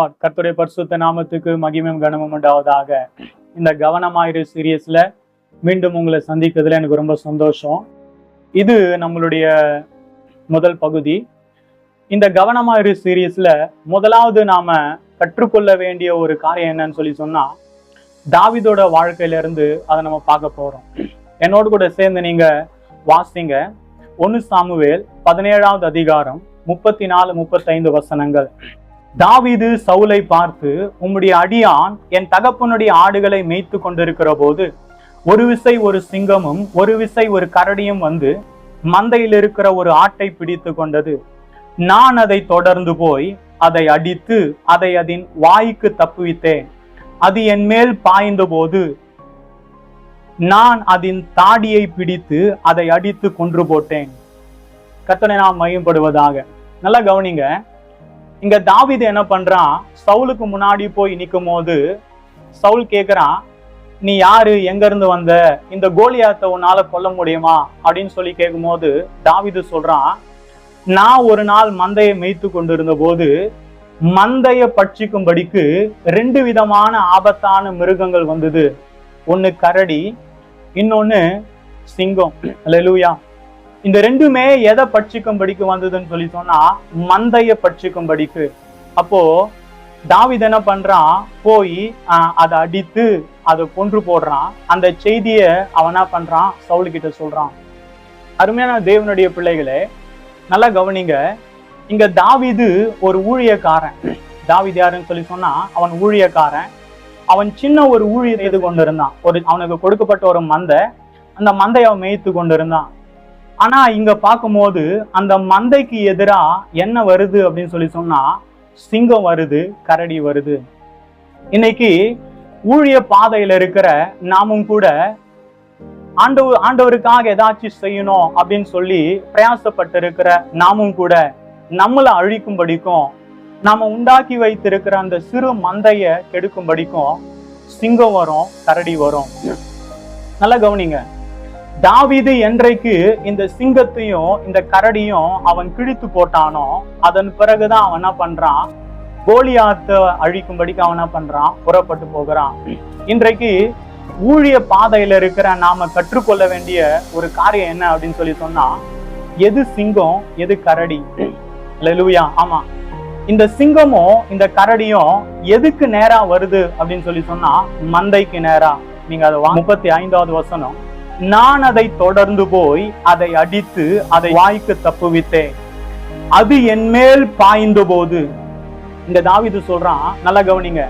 Lord கர்த்தருடைய பரிசுத்த நாமத்துக்கு மகிமையும் கனமும் உண்டாவதாக. இந்த கவனமாயிரு சீரியஸ்ல மீண்டும் உங்களை சந்திக்கிறதுல எனக்கு ரொம்ப சந்தோஷம். இது நம்மளுடைய முதல் பகுதி. இந்த கவனமாயிரு சீரியஸ்ல முதலாவது நாம கற்றுக்கொள்ள வேண்டிய ஒரு காரியம் என்னன்னு சொல்லி சொன்னா தாவிதோட வாழ்க்கையில இருந்து அதை நம்ம பார்க்க போறோம். என்னோடு கூட சேர்ந்து நீங்க வாசிங்க. ஒன்னு சாமுவேல் பதினேழாவது அதிகாரம் முப்பத்தி நாலு முப்பத்தைந்து வசனங்கள். தாவீது சவுலை பார்த்து உம்முடைய அடியான் என் தகப்பனுடைய ஆடுகளை மேய்த்து கொண்டிருக்கிற போது ஒரு விசை ஒரு சிங்கமும் ஒரு விசை ஒரு கரடியும் வந்து மந்தையில் இருக்கிற ஒரு ஆட்டை பிடித்து கொண்டது. நான் அதை தொடர்ந்து போய் அதை அடித்து அதை அதன் வாய்க்கு தப்புவித்தேன். அது என் மேல் பாய்ந்த போது நான் அதன் தாடியை பிடித்து அதை அடித்து கொன்று போட்டேன். கத்தனை நாம் மையப்படுவதாக நல்லா கவனிங்க. இங்க தாவீது என்ன பண்றான்? சவுலுக்கு முன்னாடி போய் நிற்கும் போது சவுல் கேட்குறான் நீ யாரு? எங்க இருந்து வந்த? இந்த கோலியாத்தை உன்னால கொல்ல முடியுமா? அப்படின்னு சொல்லி கேட்கும்போது தாவிது சொல்றான் நான் ஒரு நாள் மந்தையை மேய்த்து கொண்டிருந்த போது மந்தைய பட்சிக்கும்படிக்கு ரெண்டு விதமான ஆபத்தான மிருகங்கள் வந்தது. ஒன்னு கரடி இன்னொன்னு சிங்கம். அல்லேலூயா இந்த ரெண்டுமே எதை பட்சிக்கும்படிக்கு வந்ததுன்னு சொல்லி சொன்னா மந்தைய பட்சிக்கும்படிக்கு. அப்போ தாவித் என்ன பண்றான்? போய் ஆஹ், அதை அடித்து அதை கொன்று போடுறான். அந்த செய்திய அவன் என்ன பண்றான்? சவுல் கிட்ட சொல்றான். அருமையான தேவனுடைய பிள்ளைகளே நல்லா கவனிங்க. இங்க தாவிது ஒரு ஊழியக்காரன். தாவித் யாருன்னு சொல்லி சொன்னா அவன் ஊழியக்காரன். அவன் சின்ன ஒரு ஊழியர் செய்து கொண்டிருந்தான் ஒரு அவனுக்கு கொடுக்கப்பட்ட ஒரு மந்தை. அந்த மந்தை அவன் மேய்த்து கொண்டு இருந்தான். ஆனா இங்க பார்க்கும்போது அந்த மந்தைக்கு எதிரா என்ன வருது அப்படின்னு சொல்லி சொன்னா சிங்கம் வருது கரடி வருது. இன்னைக்கு ஊழிய பாதையில இருக்கிற நாமும் கூட ஆண்டவர் ஆண்டவருக்காக ஏதாச்சும் செய்யணும் அப்படின்னு சொல்லி பிரயாசப்பட்டு இருக்கிற நாமும் கூட நம்மளை அழிக்கும்படிக்கும் நாம உண்டாக்கி வைத்திருக்கிற அந்த சிறு மந்தைய கெடுக்கும்படிக்கும் சிங்கம் வரும் கரடி வரும். நல்லா கவனிங்க. தாவிது என்றைக்கு இந்த சிங்கத்தையும் இந்த கரடியும் அவன் கிழித்து போட்டானோ அதன் பிறகுதான் அவன் என்ன பண்றான்? கோலியாத்தை அழிக்கும்படிக்கு அவன் என்ன பண்றான்? புறப்பட்டு போகிறான். இன்றைக்கு ஊழிய பாதையில இருக்கிற நாம கற்றுக்கொள்ள வேண்டிய ஒரு காரியம் என்ன அப்படின்னு சொல்லி சொன்னா எது சிங்கம் எது கரடி? லெலுயா ஆமா. இந்த சிங்கமும் இந்த கரடியும் எதுக்கு நேரா வருது அப்படின்னு சொல்லி சொன்னா மந்தைக்கு நேரா. நீங்க அதை முப்பத்தி ஐந்தாவது வசனம். நான் அதை தொடர்ந்து போய் அதை அடித்து அதை வாய்க்கு தப்புவித்தேன். அது என் மேல் பாய்ந்த போது இந்த தாவிது சொல்றான் நல்லா கவனிங்க.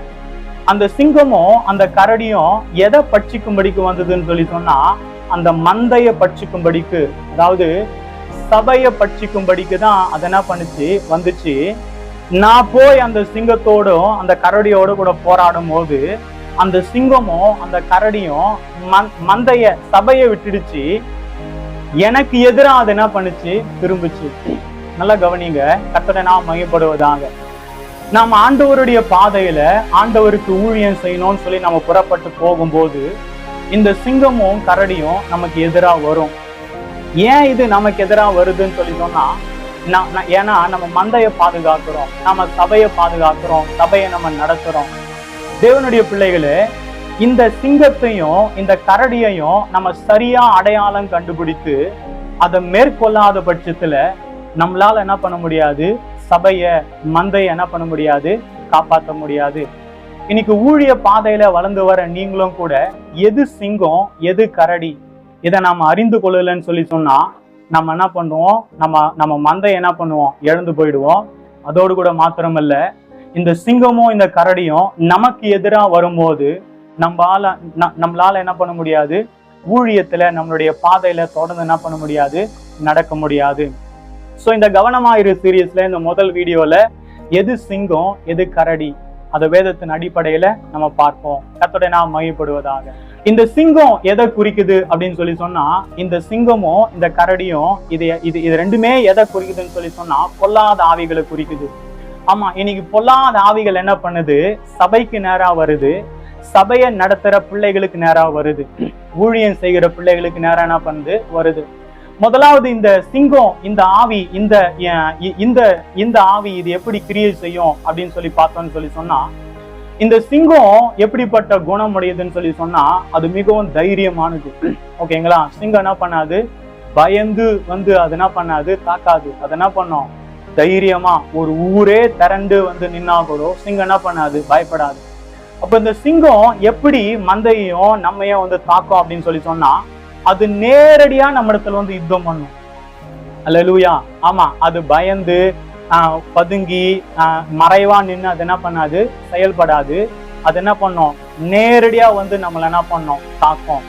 அந்த சிங்கமும் அந்த கரடியும் எதை பட்சிக்கும்படிக்கு வந்ததுன்னு சொல்லி சொன்னா அந்த மந்தைய பட்சிக்கும்படிக்கு அதாவது சபைய பட்சிக்கும்படிக்கு தான் அது என்ன பண்ணுச்சு வந்துச்சு. நான் போய் அந்த சிங்கத்தோடும் அந்த கரடியோட கூட போராடும் போது அந்த சிங்கமும் அந்த கரடியும் மந்தைய சபையை விட்டுடுச்சு. எனக்கு எதிராக அது என்ன பண்ணுச்சு? திரும்பிச்சு. நல்லா கவனிங்க. கத்தனை நான் மையப்படுவதாங்க நாம் ஆண்டவருடைய பாதையில ஆண்டவருக்கு ஊழியம் செய்யணும்னு சொல்லி நம்ம புறப்பட்டு போகும்போது இந்த சிங்கமும் கரடியும் நமக்கு எதிராக வரும். ஏன் இது நமக்கு எதிராக வருதுன்னு சொல்லி சொன்னா ஏன்னா நம்ம மந்தைய பாதுகாக்கிறோம். நம்ம சபையை பாதுகாக்கிறோம். சபையை நம்ம நடத்துறோம். தேவனுடைய பிள்ளைகளே இந்த சிங்கத்தையும் இந்த கரடியையும் நம்ம சரியா அடையாளம் கண்டுபிடித்து அதை மேற்கொள்ளாத பட்சத்துல நம்மளால என்ன பண்ண முடியாது? சபைய மந்தைய என்ன பண்ண முடியாது? காப்பாற்ற முடியாது. இன்னைக்கு ஊழிய பாதையில வளர்ந்து வர நீங்களும் கூட எது சிங்கம் எது கரடி இதை நாம் அறிந்து கொள்ளலன்னு சொல்லி சொன்னா நம்ம என்ன பண்ணுவோம்? நம்ம நம்ம மந்தை என்ன பண்ணுவோம்? இழந்து போயிடுவோம். அதோடு கூட மாத்திரமல்ல இந்த சிங்கமும் இந்த கரடியும் நமக்கு எதிராக வரும்போது நம்மளால நம்மளால என்ன பண்ண முடியாது? ஊழியத்துல நம்மளுடைய பாதையில தொடர்ந்து என்ன பண்ண முடியாது? நடக்க முடியாது. ஸோ இந்த கவனமாயிரு சீரியஸ்ல இந்த முதல் வீடியோல எது சிங்கம் எது கரடி? அத வேதத்தின் அடிப்படையில நம்ம பார்ப்போம். கத்தோட நாம் மையப்படுவதாக இந்த சிங்கம் எதை குறிக்குது அப்படின்னு சொல்லி சொன்னா இந்த சிங்கமும் இந்த கரடியும் இது இது இது ரெண்டுமே எதை குறிக்குதுன்னு சொல்லி சொன்னா பொல்லாத ஆவிகளை குறிக்குது. ஆமா இன்னைக்கு பொல்லாத ஆவிகள் என்ன பண்ணுது? சபைக்கு நேரா வருது. சபையை நடத்துற பிள்ளைகளுக்கு நேரா வருது. ஊழியம் செய்கிற பிள்ளைகளுக்கு நேரா என்ன பண்ணுது? வருது. முதலாவது இந்த சிங்கம் இந்த ஆவி இந்த இந்த இந்த ஆவி இது எப்படி கிரியை செய்யும் அப்படின்னு சொல்லி பார்த்தோம்னு சொல்லி சொன்னா இந்த சிங்கம் எப்படிப்பட்ட குணம் உடையதுன்னு சொல்லி சொன்னா அது மிகவும் தைரியமானது. ஓகேங்களா? சிங்கம் என்ன பண்ணாது? பயந்து வந்து அது என்ன பண்ணாது? தாக்காது. அது என்ன பண்ணும்? தைரியமா ஒரு ஊரே திரண்டு வந்து நின்னா கூட சிங்கம் என்ன பண்ணாது? பயப்படாது. அப்ப இந்த சிங்கம் எப்படி மந்தையும் நம்மையும் வந்து தாக்கும் அப்படின்னு சொல்லி சொன்னா அது நேரடியா நம்ம இடத்துல வந்து யுத்தம் பண்ணும். அல்லேலூயா. ஆமா அது பயந்து ஆஹ், பதுங்கி மறைவா நின்று அது என்ன பண்ணாது? செயல்படாது. அது என்ன பண்ணும்? நேரடியா வந்து நம்மள என்ன பண்ணும்? தாக்கும்.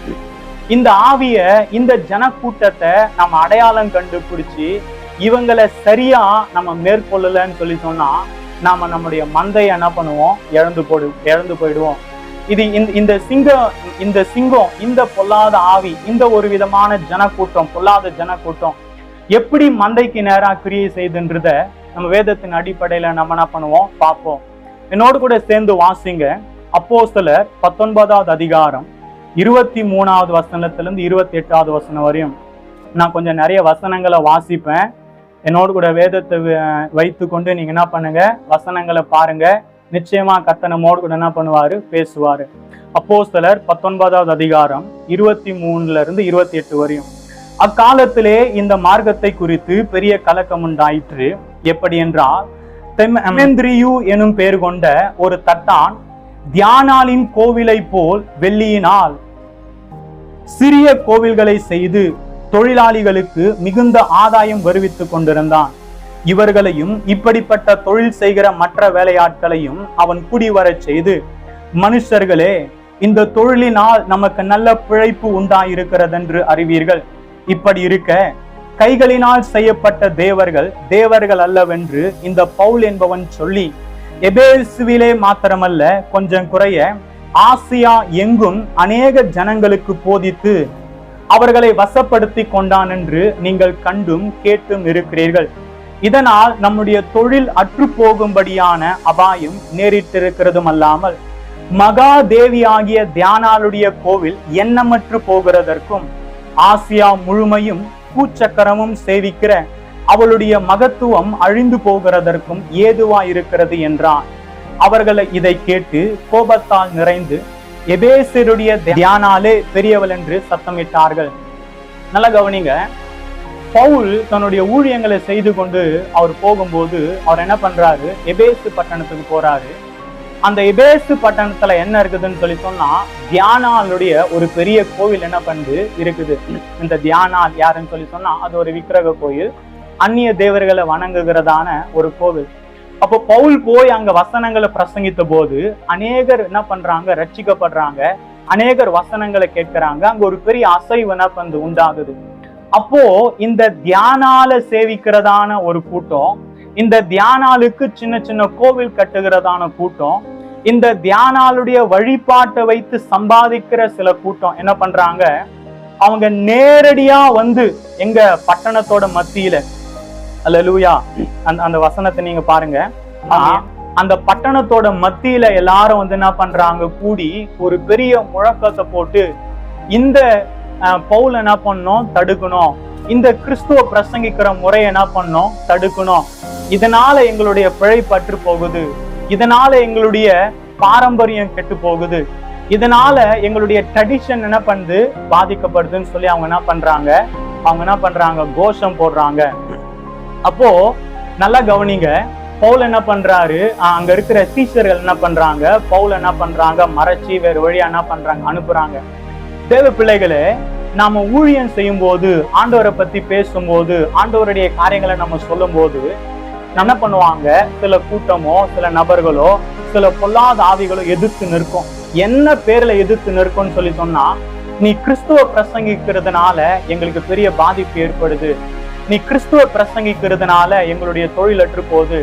இந்த ஆவிய இந்த ஜனக்கூட்டத்தை நம்ம அடையாளம் கண்டுபிடிச்சு இவங்களை சரியா நம்ம மேற்கொள்ளலன்னு சொல்லி சொன்னா நாம நம்முடைய மந்தையை என்ன பண்ணுவோம்? இழந்து போடு இழந்து போயிடுவோம். இது இந்த இந்த சிங்கம் இந்த சிங்கம் இந்த பொல்லாத ஆவி இந்த ஒரு விதமான ஜனக்கூட்டம் பொல்லாத ஜனக்கூட்டம் எப்படி மந்தைக்கு நேராக கிரியை செய்துன்றத நம்ம வேதத்தின் அடிப்படையில நம்ம என்ன பண்ணுவோம்? பார்ப்போம். என்னோடு கூட சேர்ந்து வாசிங்க. அப்போ சில பத்தொன்பதாவது அதிகாரம் இருபத்தி மூணாவது வசனத்திலிருந்து இருபத்தி எட்டாவது வசனம் வரையும். நான் கொஞ்சம் நிறைய வசனங்களை வாசிப்பேன். என்னோடு கூட வேதத்தை வ- வைத்துக்கொண்டு நீங்க என்ன பண்ணுங்க? வசனங்களை பாருங்க. நிச்சயமா கத்தனமோடு கூட என்ன பண்ணுவாரு? பேசுவாரு. அப்போஸ்தலர் பத்தொன்பதாவது அதிகாரம் இருபத்தி மூணுல இருந்து இருபத்தி எட்டு வரையும். அக்காலத்திலே இந்த மார்க்கத்தை குறித்து பெரிய கலக்கம் உண்டாயிற்று. எப்படி என்றால் தெமெந்திரியு எனும் பெயர் கொண்ட ஒரு தட்டான் தியானாலின் கோவிலை போல் வெள்ளியினால் சிறிய கோவில்களை செய்து தொழிலாளிகளுக்கு மிகுந்த ஆதாயம் வருவித்துக் கொண்டிருந்தான். இவர்களையும் இப்படிப்பட்ட தொழில் செய்கிற மற்ற வேலையாட்களையும் அவன் குடிவரச் செய்து மனுஷர்களே இந்த தொழிலினால் நமக்கு நல்ல பிழைப்பு உண்டாயிருக்கிறதென்று அறிவீர்கள். இப்படி இருக்க கைகளினால் செய்யப்பட்ட தேவர்கள் தேவர்கள் அல்லவென்று இந்த பவுல் என்பவன் சொல்லி எபேசுவிலே மாத்திரமல்ல கொஞ்சம் குறைய ஆசியா எங்கும் அநேக ஜனங்களுக்கு போதித்து அவர்களை வசப்படுத்தி கொண்டான் என்று நீங்கள் கண்டும் கேட்டும் இருக்கிறீர்கள். இதனால் நம்முடைய தொழில் அற்று போகும்படியான அபாயம் நேரிட்டிருக்கிறதும் அல்லாமல் மகா தேவியாகிய தியானாளுடைய கோவில் எண்ணமற்று போகிறதற்கும் ஆசியா முழுமையும் பூச்சக்கரமும் சேவிக்கிற அவளுடைய மகத்துவம் அழிந்து போகிறதற்கும் ஏதுவா இருக்கிறது என்றான். அவர்களை இதை கேட்டு கோபத்தால் நிறைந்து எபேசருடைய தியானாலே பெரியவள் என்று சத்தமிட்டார்கள். நல்லா கவனிங்க. பவுல் தன்னுடைய ஊழியங்களை செய்து கொண்டு அவர் போகும்போது அவர் என்ன பண்றாரு? எபேசு பட்டணத்துக்கு போறாரு. அந்த எபேசு பட்டணத்துல என்ன இருக்குதுன்னு சொல்லி சொன்னா தியானாளுடைய ஒரு பெரிய கோவில் என்ன பண்ணுது இருக்குது. இந்த தியானால் யாருன்னு சொல்லி சொன்னா அது ஒரு விக்கிரக கோயில். அந்நிய தேவர்களை வணங்குகிறதான ஒரு கோவில். அப்போ பவுல் போய் அங்க வசனங்களை பிரசங்கித்த போது அநேகர் என்ன பண்றாங்க? ரட்சிக்கப்படுறாங்க. அநேகர் வசனங்களை கேட்கிறாங்க. அங்க ஒரு பெரிய அசைவு என்ன பண்ணு உண்டாகுது? அப்போ இந்த தியானால சேவிக்கிறதான ஒரு கூட்டம் இந்த தியானாலுக்கு சின்ன சின்ன கோவில் கட்டுகிறதான கூட்டம் இந்த தியானாளுடைய வழிபாட்டை வைத்து சம்பாதிக்கிற சில கூட்டம் என்ன பண்றாங்க? அவங்க நேரடியா வந்து எங்க பட்டணத்தோட மத்தியில அல்லேலூயா அந்த அந்த வசனத்தை நீங்க பாருங்க. அந்த பட்டணத்தோட மத்தியில எல்லாரும் வந்து என்ன பண்றாங்க? கூடி ஒரு பெரிய முழக்கத்தை போட்டு இந்த பவுல் என்ன பண்ணோம் தடுக்கணும். இந்த கிறிஸ்துவ பிரசங்கிக்கிற முறை என்ன பண்ணோம் தடுக்கணும். இதனால எங்களுடைய பிழை பற்று போகுது. இதனால எங்களுடைய பாரம்பரியம் கெட்டு போகுது. இதனால எங்களுடைய ட்ரெடிஷன் என்ன பண்ணுது? பாதிக்கப்படுதுன்னு சொல்லி அவங்க என்ன பண்றாங்க? அவங்க என்ன பண்றாங்க? கோஷம் போடுறாங்க. அப்போ நல்லா கவனிங்க. பவுல் என்ன பண்றாரு? அங்க இருக்கிற டீச்சர்கள் என்ன பண்றாங்க? பவுல் என்ன பண்றாங்க? மறைச்சி வேறு வழியா என்ன பண்றாங்க? அனுப்புறாங்க. தேவ பிள்ளைகளே நாம ஊழியம் செய்யும் போது ஆண்டவரை பத்தி பேசும்போது ஆண்டவருடைய காரியங்களை நம்ம சொல்லும் போது என்ன பண்ணுவாங்க? சில கூட்டமோ சில நபர்களோ சில பொல்லாத ஆவிகளோ எதிர்த்து நிற்கும். என்ன பேர்ல எதிர்த்து நிற்கும்னு சொல்லி சொன்னா நீ கிறிஸ்துவ பிரசங்கிக்கிறதுனால எங்களுக்கு பெரிய பாதிப்பு ஏற்படுது. நீ கிறிஸ்துவ பிரசங்கிக்கிறதுனால எங்களுடைய தொழில் அற்று போகுது.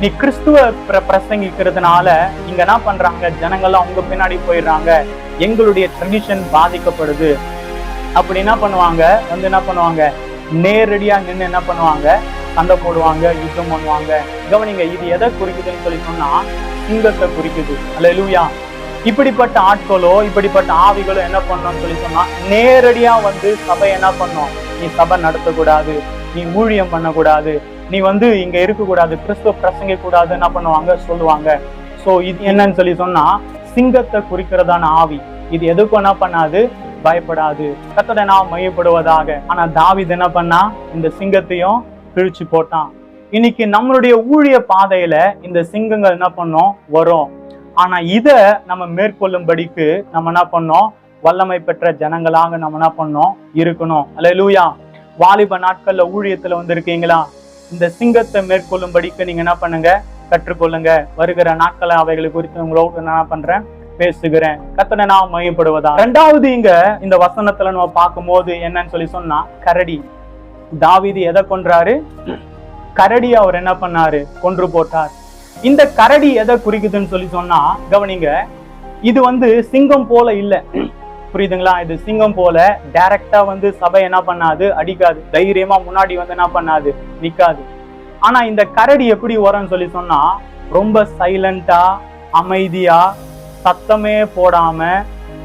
நீ கிறிஸ்துவ பிர பிரசங்கிக்கிறதுனால இங்க என்ன பண்றாங்க? ஜனங்கள்லாம் உங்க பின்னாடி போயிடுறாங்க. எங்களுடைய ட்ரெடிஷன் பாதிக்கப்படுது. அப்படி என்ன பண்ணுவாங்க? வந்து என்ன பண்ணுவாங்க? நேரடியா நின்று என்ன பண்ணுவாங்க? சண்டை போடுவாங்க யுத்தம் பண்ணுவாங்க. கவனிங்க இது எதை குறிக்குதுன்னு சொல்லி சொன்னா சிங்கத்தை குறிக்குது. அல்ல அல்லேலூயா இப்படிப்பட்ட ஆட்களோ இப்படிப்பட்ட ஆவிகளோ என்ன பண்ணோம்னு சொல்லி சொன்னா நேரடியா வந்து சபை என்ன பண்ணோம்? நீ சபை நடத்தக்கூடாது. நீ ஊழியம் பண்ணக்கூடாது நீ வந்து இங்க இருக்கக்கூடாது கிறிஸ்துவ பிரசங்க கூடாது என்ன பண்ணுவாங்க? சொல்லுவாங்க. சோ இது என்னன்னு சொல்லி சொன்னா சிங்கத்தை குறிக்கிறதான ஆவி. இது எதுக்கும் என்ன பண்ணாது? பயப்படாது. கத்தோட நான் மையப்படுவதாக ஆனா தாவித் என்ன பண்ணா? இந்த சிங்கத்தையும் பிழிச்சு போட்டான். இன்னைக்கு நம்மளுடைய ஊழிய பாதையில இந்த சிங்கங்கள் என்ன பண்ணோம்? வரும். ஆனா இத நம்ம மேற்கொள்ளும்படிக்கு நம்ம என்ன பண்ணோம்? வல்லமை பெற்ற ஜனங்களாக நம்ம என்ன பண்ணோம்? இருக்கணும். அல்ல லூயா வாலிப நாட்கள்ல ஊழியத்துல வந்து இருக்கீங்களா இந்த சிங்கத்தை மேற்கொள்ளும்படிக்கு நீங்க என்ன பண்ணுங்க? கற்றுக்கொள்ளுங்க. வருகிற நாட்களை அவைகளை குறித்து உங்களோட நான் என்ன பண்றேன்? பேசுகிறேன். கத்தனை நான் மையப்படுவதா ரெண்டாவது இங்க இந்த வசனத்துல நம்ம பார்க்கும்போது என்னன்னு சொல்லி சொன்னா கரடி. தாவிதி எதை கொன்றாரு? கரடி அவர் என்ன பண்ணாரு? கொன்று போட்டார். இந்த கரடி எதை குறிக்குதுன்னு சொல்லி சொன்னா கவனிங்க இது வந்து சிங்கம் போல இல்ல. புரியுதுங்களா? இது சிங்கம் போல டைரக்டா வந்து சபை என்ன பண்ணாது? அடிக்காது. தைரியமா முன்னாடி வந்து என்ன பண்ணாது? நிக்காது. ஆனா இந்த கரடி எப்படி வரும்னு சொல்லி சொன்னா ரொம்ப சைலண்டா அமைதியா சத்தமே போடாம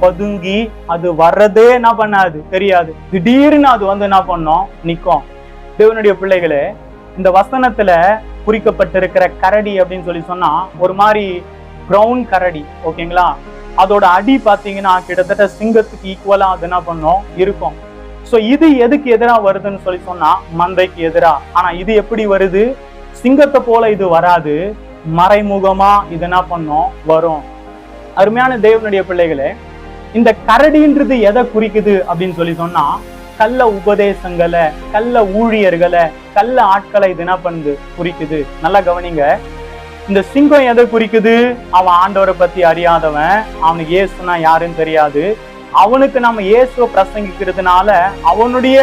பதுங்கி அது வர்றதே என்ன பண்ணாது? தெரியாது. திடீர்னு அது வந்து என்ன பண்ணும்? நிக்கும். தேவனுடைய பிள்ளைகளே இந்த வசனத்துல குறிக்கப்பட்டிருக்கிற கரடி அப்படின்னு சொல்லி சொன்னா ஒரு மாதிரி ப்ரௌன் கரடி ஓகேங்களா அதோட அடி பார்த்தீங்கன்னா கிட்டத்தட்ட சிங்கத்துக்கு ஈக்குவலாக அது என்ன பண்ணும் இருக்கும். ஸோ இது எதுக்கு எதிராக வருதுன்னு சொல்லி சொன்னா மந்தைக்கு எதிராக ஆனா இது எப்படி வருது? சிங்கத்தை போல இது வராது. மறைமுகமா இது என்ன பண்ணும் வரும். அருமையான தேவனுடைய பிள்ளைகளே இந்த கரடின்றது எதை குறிக்குது அப்படின்னு சொல்லி சொன்னா கள்ள உபதேசங்களை கள்ள ஊழியர்களை கள்ள ஆட்களை இது என்ன பண்ணுது குறிக்குது. நல்லா கவனிங்க. இந்த சிங்கம் எதை குறிக்குது? அவன் ஆண்டவரை பத்தி அறியாதவன். அவனுக்கு இயேசுனா யாருன்னு தெரியாது. அவனுக்கு நம்ம இயேசுவை பிரசங்கிக்கிறதுனால அவனுடைய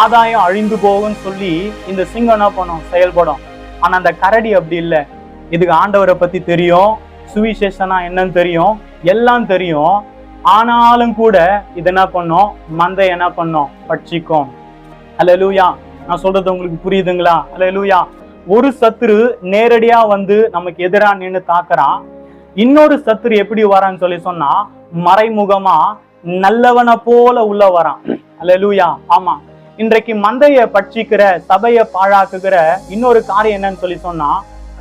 ஆதாயம் அழிந்து போகும்னு சொல்லி இந்த சிங்கம் என்ன பண்ணும்? செயல்படும். ஆனா அந்த கரடி அப்படி இல்லை. இதுக்கு ஆண்டவரை பத்தி தெரியும். சுவிசேஷனா என்னன்னு தெரியும். எல்லாம் தெரியும். ஆனாலும் கூட இது என்ன பண்ணும்? மந்தை என்ன பண்ணும்? பட்சிக்கும். அல்லேலூயா நான் சொல்றது உங்களுக்கு புரியுதுங்களா? அல்ல லூயா ஒரு சத்துரு நேரடியா வந்து நமக்கு எதிரா நின்னு தாக்குறான். இன்னொரு சத்துரு எப்படி வரான்னு சொல்லி சொன்னா மறைமுகமா நல்லவனை போல உள்ள வரான். அல்லேலூயா ஆமா. இன்றைக்கு மந்தைய பட்சிக்கிற சபைய பாழாக்குகிற இன்னொரு காரியம் என்னன்னு சொல்லி சொன்னா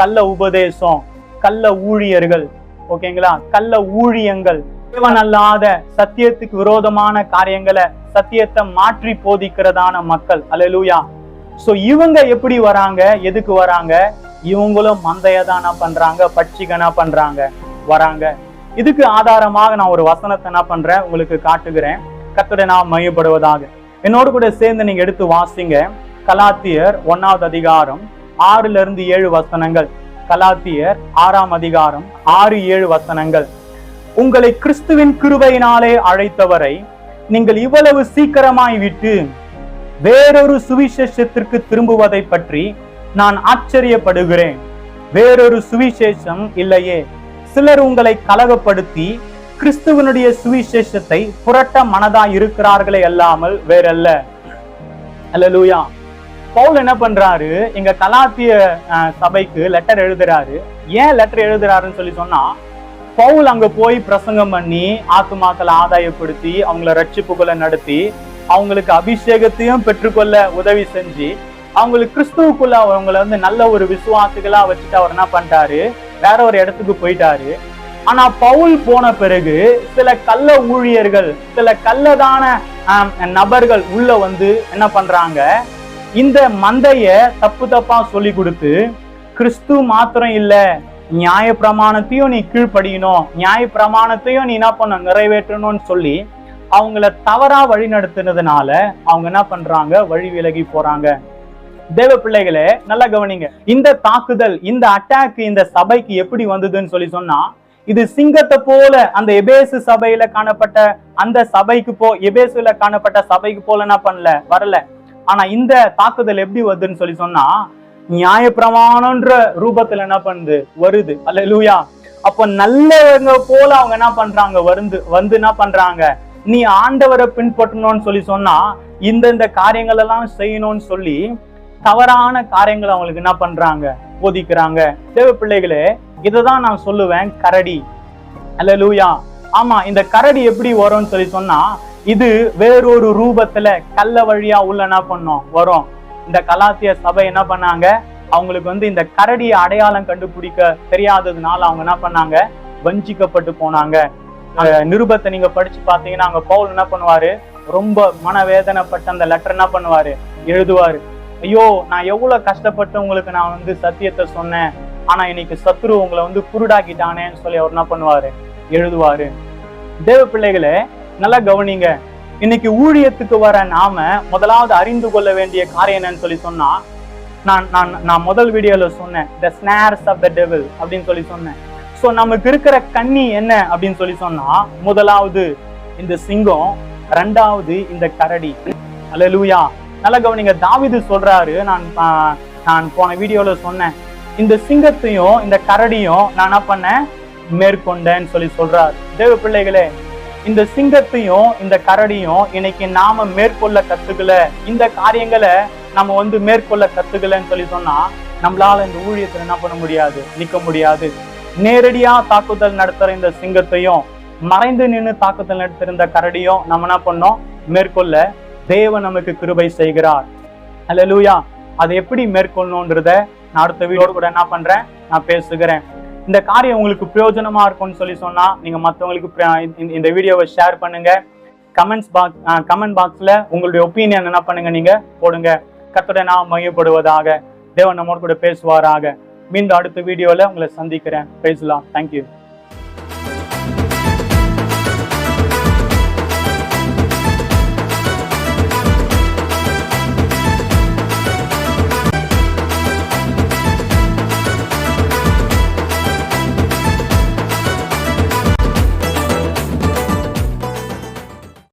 கள்ள உபதேசம் கள்ள ஊழியர்கள். ஓகேங்களா? கள்ள ஊழியங்கள். தேவன் அல்லாத சத்தியத்துக்கு விரோதமான காரியங்களை சத்தியத்தை மாற்றி போதிக்கிறதான மக்கள். அல்லேலூயா சோ இவங்க எப்படி வராங்க? எதுக்கு வராங்க? இவங்களும் மந்தையதானா பண்றாங்க பட்சிகனா பண்றாங்க வராங்க. இதுக்கு ஆதாரமாக நான் ஒரு வசனத்தை என்ன பண்றேன் உங்களுக்கு காட்டுகிறேன். கத்தரை நான் மையப்படுவதாக என்னோடு கூட சேர்ந்து நீங்க எடுத்து வாசிங்க. கலாத்தியர் ஒன்னாவது அதிகாரம் ஆறுல இருந்து ஏழு வசனங்கள். கலாத்தியர் ஆறாம் அதிகாரம் ஆறு ஏழு வசனங்கள். உங்களை கிறிஸ்துவின் கிருபையினாலே அழைத்தவரை நீங்கள் இவ்வளவு சீக்கிரமாய் விட்டு வேறொரு சுவிசேஷத்திற்கு திரும்புவதை பற்றி நான் ஆச்சரியப்படுகிறேன். வேறொரு சுவிசேஷம் இல்லையே. சிலர் உங்களை கலகப்படுத்தி கிறிஸ்துவனுடைய சுவிசேஷத்தை புரட்ட மனதா இருக்கிறார்களே அல்லாமல் வேறல்ல. அல்லேலூயா பவுல் என்ன பண்றாரு? எங்க கலாத்திய சபைக்கு லெட்டர் எழுதுறாரு. ஏன் லெட்டர் எழுதுறாருன்னு சொல்லி சொன்னா பவுல் அங்க போய் பிரசங்கம் பண்ணி ஆத்துமாக்களை ஆதாயப்படுத்தி அவங்கள ரட்சிப்புகளை நடத்தி அவங்களுக்கு அபிஷேகத்தையும் பெற்றுக்கொள்ள உதவி செஞ்சு அவங்களுக்கு கிறிஸ்துவுக்குள்ள அவங்கள வந்து நல்ல ஒரு விசுவாசிகளா வச்சுட்டு அவர் என்ன பண்ணிட்டாரு? வேற ஒரு இடத்துக்கு போயிட்டாரு. ஆனா பவுல் போன பிறகு சில கள்ள ஊழியர்கள் சில கள்ளதான நபர்கள் உள்ள வந்து என்ன பண்றாங்க? இந்த மந்தைய தப்பு தப்பா சொல்லி கொடுத்து கிறிஸ்து மாத்திரம் இல்ல நியாய பிரமாணத்தையும் நீ கீழ்ப்படியணும் நியாய பிரமாணத்தையும் நீ என்ன பண்ண நிறைவேற்றணும்னு சொல்லி அவங்கள தவறா வழி நடத்துனதுனால அவங்க என்ன பண்றாங்க? வழி விலகி போறாங்க. தேவ பிள்ளைகளே நல்லா கவனிங்க. இந்த தாக்குதல் இந்த அட்டாக் இந்த சபைக்கு எப்படி வந்ததுன்னு சொல்லி சொன்னா இது சிங்கத்தை போல அந்த எபேசு சபையில காணப்பட்ட அந்த சபைக்கு போ எபேசுல காணப்பட்ட சபைக்கு போல என்ன பண்ணல? வரல. ஆனா இந்த தாக்குதல் எப்படி வருதுன்னு சொல்லி சொன்னா நியாய பிரமாணம்ன்ற ரூபத்துல என்ன பண்ணுது? வருது. அல்ல லூயா அப்ப நல்லவங்க போல அவங்க என்ன பண்றாங்க? வந்து வந்து என்ன பண்றாங்க? நீ ஆண்டவரை பின்பற்றணும்னு சொல்லி சொன்னா இந்த இந்த காரியங்கள் எல்லாம் செய்யணும்னு சொல்லி தவறான காரியங்களை அவங்களுக்கு என்ன பண்றாங்க? போதிக்கிறாங்க. தேவ பிள்ளைகளே இதைதான் நான் சொல்லுவேன் கரடி. அல்ல லூயா ஆமா இந்த கரடி எப்படி வரும்னு சொல்லி சொன்னா இது வேறொரு ரூபத்துல கள்ள வழியா உள்ள என்ன பண்ணோம்? வரும். இந்த கலாத்திய சபை என்ன பண்ணாங்க? அவங்களுக்கு வந்து இந்த கரடியை அடையாளம் கண்டுபிடிக்க தெரியாததுனால அவங்க என்ன பண்ணாங்க? வஞ்சிக்கப்பட்டு போனாங்க. நிருபத்தை நீங்க படிச்சு பாத்தீங்கன்னா அங்க பவுல் என்ன பண்ணுவாரு? ரொம்ப மனவேதனைப்பட்ட அந்த லெட்டர் என்ன பண்ணுவாரு? எழுதுவாரு. ஐயோ நான் எவ்வளவு கஷ்டப்பட்டு உங்களுக்கு நான் வந்து சத்தியத்தை சொன்னேன். ஆனா இன்னைக்கு சத்ரு உங்களை வந்து குருடாக்கிட்டானேன்னு சொல்லி அவர் என்ன பண்ணுவாரு? எழுதுவாரு. தேவ பிள்ளைகளே நல்லா கவனிங்க. இன்னைக்கு ஊழியத்துக்கு வர நாம முதலாவது அறிந்து கொள்ள வேண்டிய காரியம் என்னன்னு சொல்லி சொன்னா நான் நான் நான் முதல் வீடியோல சொன்னேன் the snares of the devil அப்படின்னு சொல்லி சொன்னேன். ஸோ நமக்கு இருக்கிற கண்ணி என்ன அப்படின்னு சொல்லி சொன்னா முதலாவது இந்த சிங்கம் ரெண்டாவது இந்த கரடி. அல்ல லூயா நல்ல கவனிங்க தாவிது சொல்றாரு நான் நான் போன வீடியோல சொன்னேன். இந்த சிங்கத்தையும் இந்த கரடியும் நான் என்ன பண்ணேன்? மேற்கொண்டேன்னு சொல்லி சொல்றாரு. தேவ பிள்ளைகளே இந்த சிங்கத்தையும் இந்த கரடியும் இன்னைக்கு நாம மேற்கொள்ள கத்துக்கல. இந்த காரியங்களை நம்ம வந்து மேற்கொள்ள கத்துக்கலன்னு சொல்லி சொன்னா நம்மளால இந்த ஊழியத்துல என்ன பண்ண முடியாது? நிக்க முடியாது. நேரடியா தாக்குதல் நடத்துற இந்த சிங்கத்தையும் மறைந்து நின்று தாக்குதல் நடத்திருந்த கரடியும் நம்ம என்ன பண்ணோம்? மேற்கொள்ள தேவன் நமக்கு கிருபை செய்கிறார். அல்லேலூயா அதை எப்படி மேற்கொள்ளணுன்றத நான் அடுத்த வீடியோடு கூட என்ன பண்றேன்? நான் பேசுகிறேன். இந்த காரியம் உங்களுக்கு பிரயோஜனமா இருக்கும்னு சொல்லி சொன்னா நீங்க மற்றவங்களுக்கு பிர- இந்த- இந்த வீடியோவை ஷேர் பண்ணுங்க. கமெண்ட்ஸ் பாக்ஸ் கமெண்ட் பாக்ஸ்ல உங்களுடைய ஒப்பீனியன் என்ன பண்ணுங்க நீங்க? போடுங்க. கர்த்தருடைய நான் மையப்படுவதாக தேவன் நம்மோடு கூட பேசுவாராக. மீண்டும் அடுத்த வீடியோல உங்களை சந்திக்கிறேன். பேசலாம் தேங்க்யூ